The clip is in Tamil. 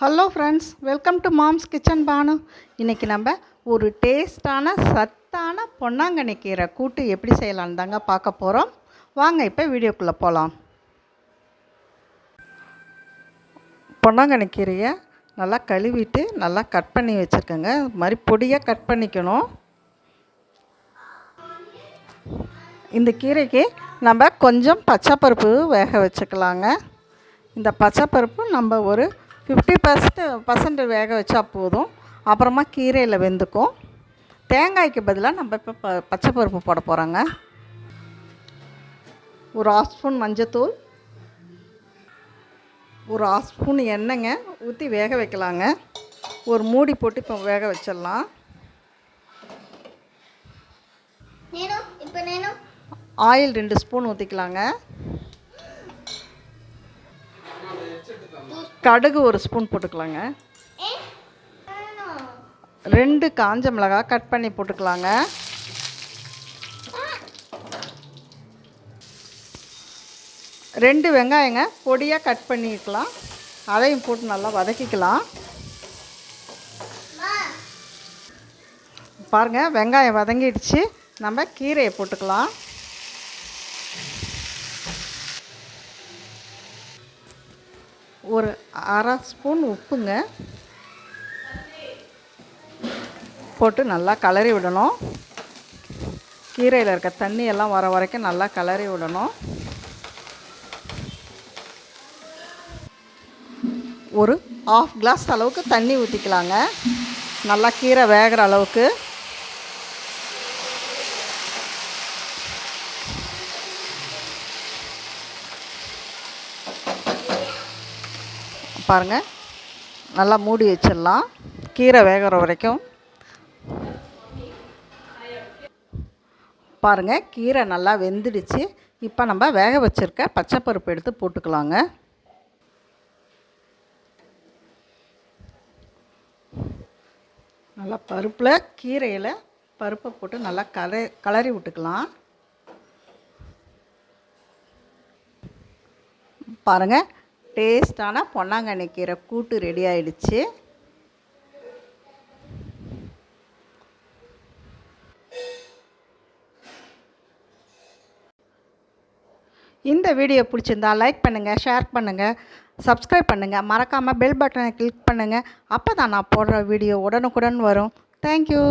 Hello friends welcome to mom's kitchen Banu இன்றைக்கி நம்ம ஒரு டேஸ்டான சத்தான பொன்னாங்கண்ணி கீரை கூட்டு எப்படி செய்யலான்னு தாங்க பார்க்க போகிறோம் வாங்க இப்போ வீடியோக்குள்ளே போகலாம் பொன்னாங்கண்ணி கீரையை நல்லா கழுவிட்டு நல்லா கட் பண்ணி வச்சுருக்கோங்க. இது மாதிரி பொடியாக கட் பண்ணிக்கணும். இந்த கீரைக்கு நம்ம கொஞ்சம் பச்சைப்பருப்பு வேக வச்சுக்கலாங்க. இந்த பச்சைப்பருப்பு நம்ம ஒரு ஃபிஃப்டி பர்சன்ட் பர்சன்ட் வேக வச்சா போதும். அப்புறமா கீரையில் வெந்துக்கும். தேங்காய்க்கு பதிலாக நம்ம இப்போ ப பச்சை பருப்பு போட போகிறோங்க ஒரு ஆஃப் ஸ்பூன் மஞ்சத்தூள். ஒரு ஆஃப் ஸ்பூன் எண்ணெய்ங்க ஊற்றி வேக வைக்கலாங்க. ஒரு மூடி போட்டு இப்போ வேக வச்சிடலாம். ஆயில் ரெண்டு ஸ்பூன் ஊற்றிக்கலாங்க கடுகு ஒரு ஸ்பூன் போட்டுக்கலாங்க. ரெண்டு காஞ்ச மிளகாய் கட் பண்ணி போட்டுக்கலாங்க. ரெண்டு வெங்காயங்க பொடியாக கட் பண்ணிக்கலாம் அதையும் போட்டு நல்லா வதக்கிக்கலாம். பாருங்கள் வெங்காயம் வதங்கிடுச்சு. நம்ம கீரையை போட்டுக்கலாம். ஒரு அரை ஸ்பூன் உப்புங்க. போட்டு நல்லா கலரி விடணும். கீரையில் இருக்க தண்ணி எல்லாம் வர வரைக்கும் நல்லா கலரி விடணும். ஒரு ஆஃப் கிளாஸ் அளவுக்கு தண்ணி ஊற்றிக்கலாங்க நல்லா கீரை வேகிற அளவுக்கு. பாருங்கள் நல்லா மூடி வச்சிடலாம். கீரை வேகிற வரைக்கும். பாருங்கள் கீரை நல்லா வெந்துடுச்சு. இப்போ நம்ம வேக வச்சுருக்க பச்சைப்பருப்பு எடுத்து போட்டுக்கலாங்க. நல்லா பருப்பில் கீரையில் பருப்பை போட்டு நல்லா கல கலரி விட்டுக்கலாம். பாருங்கள் டேஸ்டான பொன்னாங்கண்ணி கீரை கூட்டு ரெடி ஆயிடுச்சு. இந்த வீடியோ பிடிச்சிருந்தா லைக் பண்ணுங்கள் ஷேர் பண்ணுங்கள் சப்ஸ்கிரைப் பண்ணுங்கள் மறக்காமல் பெல் பட்டனை கிளிக் பண்ணுங்கள் அப்போ தான் நான் போடுற வீடியோ உடனுக்குடன் வரும். தேங்க்யூ